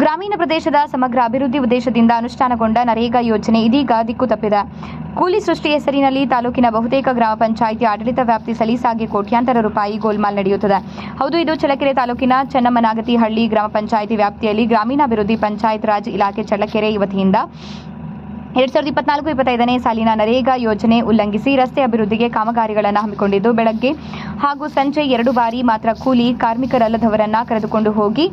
ಗ್ರಾಮೀಣ ಪ್ರದೇಶದ ಸಮಗ್ರ ಅಭಿವೃದ್ಧಿ ಉದ್ದೇಶದಿಂದ ಅನುಷ್ಠಾನಗೊಂಡ ನರೇಗಾ ಯೋಜನೆ ಇದೀಗ ದಿಕ್ಕು ತಪ್ಪಿದೆ. ಕೂಲಿ ಸೃಷ್ಟಿ ಹೆಸರಿನಲ್ಲಿ ತಾಲೂಕಿನ ಬಹುತೇಕ ಗ್ರಾಮ ಪಂಚಾಯಿತಿ ಆಡಳಿತ ವ್ಯಾಪ್ತಿ ಸಲೀಸಾಗಿ ಕೋಟ್ಯಾಂತರ ರೂಪಾಯಿ ಗೋಲ್ಮಾಲ್ ನಡೆಯುತ್ತದೆ. ಹೌದು, ಇದು ಚಳ್ಳಕೆರೆ ತಾಲೂಕಿನ ಚೆನ್ನಮ್ಮನಾಗತಿಹಳ್ಳಿ ಗ್ರಾಮ ಪಂಚಾಯಿತಿ ವ್ಯಾಪ್ತಿಯಲ್ಲಿ ಗ್ರಾಮೀಣಾಭಿವೃದ್ಧಿ ಪಂಚಾಯತ್ ರಾಜ್ ಇಲಾಖೆ ಚಳ್ಳಕೆರೆ ವತಿಯಿಂದ ಎರಡ್ ಸಾವಿರದ ಇಪ್ಪತ್ನಾಲ್ಕು ಇಪ್ಪತ್ತೈದನೇ ಸಾಲಿನ ನರೇಗಾ ಯೋಜನೆ ಉಲ್ಲಂಘಿಸಿ ರಸ್ತೆ ಅಭಿವೃದ್ಧಿಗೆ ಕಾಮಗಾರಿಗಳನ್ನು ಹಮ್ಮಿಕೊಂಡಿದ್ದು, ಬೆಳಗ್ಗೆ ಹಾಗೂ ಸಂಜೆ ಎರಡು ಬಾರಿ ಮಾತ್ರ ಕೂಲಿ ಕಾರ್ಮಿಕರಲ್ಲದವರನ್ನ ಕರೆದುಕೊಂಡು ಹೋಗಿ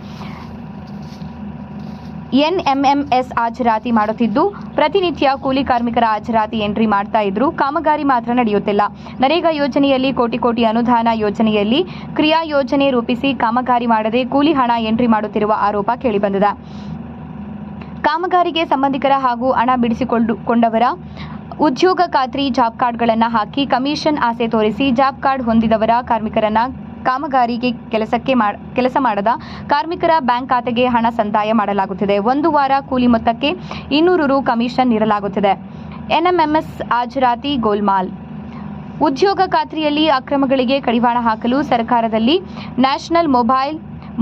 ಎನ್ಎಂಎಂಎಸ್ ಹಾಜರಾತಿ ಮಾಡುತ್ತಿದ್ದು, ಪ್ರತಿನಿತ್ಯ ಕೂಲಿ ಕಾರ್ಮಿಕರ ಹಾಜರಾತಿ ಎಂಟ್ರಿ ಮಾಡ್ತಾ ಇದ್ರು ಕಾಮಗಾರಿ ಮಾತ್ರ ನಡೆಯುತ್ತಿಲ್ಲ. ನರೇಗಾ ಯೋಜನೆಯಲ್ಲಿ ಕೋಟಿ ಕೋಟಿ ಅನುದಾನ ಯೋಜನೆಯಲ್ಲಿ ಕ್ರಿಯಾ ಯೋಜನೆ ರೂಪಿಸಿ ಕಾಮಗಾರಿ ಮಾಡದೆ ಕೂಲಿ ಹಣ ಎಂಟ್ರಿ ಮಾಡುತ್ತಿರುವ ಆರೋಪ ಕೇಳಿಬಂದಿದೆ. ಕಾಮಗಾರಿಗೆ ಸಂಬಂಧಿಕರ ಹಾಗೂ ಹಣ ಬಿಡಿಸಿಕೊಂಡುಕೊಂಡವರ ಉದ್ಯೋಗ ಖಾತ್ರಿ ಜಾಬ್ ಕಾರ್ಡ್ಗಳನ್ನು ಹಾಕಿ ಕಮಿಷನ್ ಆಸೆ ತೋರಿಸಿ ಜಾಬ್ ಕಾರ್ಡ್ ಹೊಂದಿದವರ ಕಾರ್ಮಿಕರನ್ನ ಕಾಮಗಾರಿಗೆ ಕೆಲಸಕ್ಕೆ ಕೆಲಸ ಮಾಡದ ಕಾರ್ಮಿಕರ ಬ್ಯಾಂಕ್ ಖಾತೆಗೆ ಹಣ ಸಂದಾಯ ಮಾಡಲಾಗುತ್ತಿದೆ. ಒಂದು ವಾರ ಕೂಲಿ ಮೊತ್ತಕ್ಕೆ ಇನ್ನೂರು ರು ಕಮಿಷನ್ ನೀಡಲಾಗುತ್ತಿದೆ. ಎನ್ಎಂಎಂಎಸ್ ಹಾಜರಾತಿ ಗೋಲ್ಮಾಲ್. ಉದ್ಯೋಗ ಖಾತ್ರಿಯಲ್ಲಿ ಅಕ್ರಮಗಳಿಗೆ ಕಡಿವಾಣ ಹಾಕಲು ಸರ್ಕಾರದಲ್ಲಿ national mobile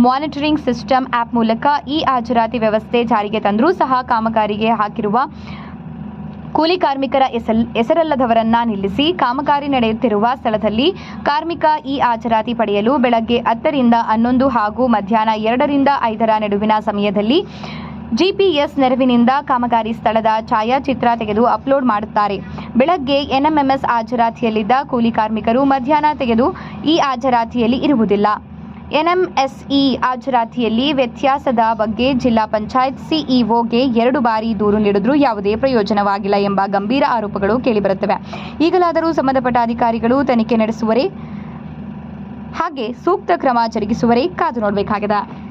monitoring system app ಮೂಲಕ ಈ ಹಾಜರಾತಿ ವ್ಯವಸ್ಥೆ ಜಾರಿಗೆ ತಂದರೂ ಸಹ ಕಾಮಗಾರಿಗೆ ಹಾಕಿರುವ ಕೂಲಿ ಕಾರ್ಮಿಕರ ಹೆಸರಲ್ಲದವರನ್ನ ನಿಲ್ಲಿಸಿ ಕಾಮಗಾರಿ ನಡೆಯುತ್ತಿರುವ ಸ್ಥಳದಲ್ಲಿ ಕಾರ್ಮಿಕ ಈ ಹಾಜರಾತಿ ಪಡೆಯಲು ಬೆಳಗ್ಗೆ ಹತ್ತರಿಂದ ಹನ್ನೊಂದು ಹಾಗೂ ಮಧ್ಯಾಹ್ನ ಎರಡರಿಂದ ಐದರ ನಡುವಿನ ಸಮಯದಲ್ಲಿ ಜಿಪಿಎಸ್ ನೆರವಿನಿಂದ ಕಾಮಗಾರಿ ಸ್ಥಳದ ಛಾಯಾಚಿತ್ರ ತೆಗೆದು ಅಪ್ಲೋಡ್ ಮಾಡುತ್ತಾರೆ. ಬೆಳಗ್ಗೆ ಎನ್ಎಂಎಂಎಸ್ ಹಾಜರಾತಿಯಲ್ಲಿದ್ದ ಕೂಲಿ ಕಾರ್ಮಿಕರು ಮಧ್ಯಾಹ್ನ ತೆಗೆದು ಈ ಹಾಜರಾತಿಯಲ್ಲಿ ಇರುವುದಿಲ್ಲ. ಎನ್ಎಂಎಸ್ಇ ಹಾಜರಾತಿಯಲ್ಲಿ ವ್ಯತ್ಯಾಸದ ಬಗ್ಗೆ ಜಿಲ್ಲಾ ಪಂಚಾಯತ್ ಸಿಇಒಗೆ ಎರಡು ಬಾರಿ ದೂರು ನೀಡಿದ್ರೂ ಯಾವುದೇ ಪ್ರಯೋಜನವಾಗಿಲ್ಲ ಎಂಬ ಗಂಭೀರ ಆರೋಪಗಳು ಕೇಳಿಬರುತ್ತವೆ. ಈಗಲಾದರೂ ಸಂಬಂಧಪಟ್ಟ ಅಧಿಕಾರಿಗಳು ತನಿಖೆ ನಡೆಸುವರೇ, ಹಾಗೆ ಸೂಕ್ತ ಕ್ರಮ ಜರುಗಿಸುವರೇ ಕಾದು ನೋಡಬೇಕಾಗಿದೆ.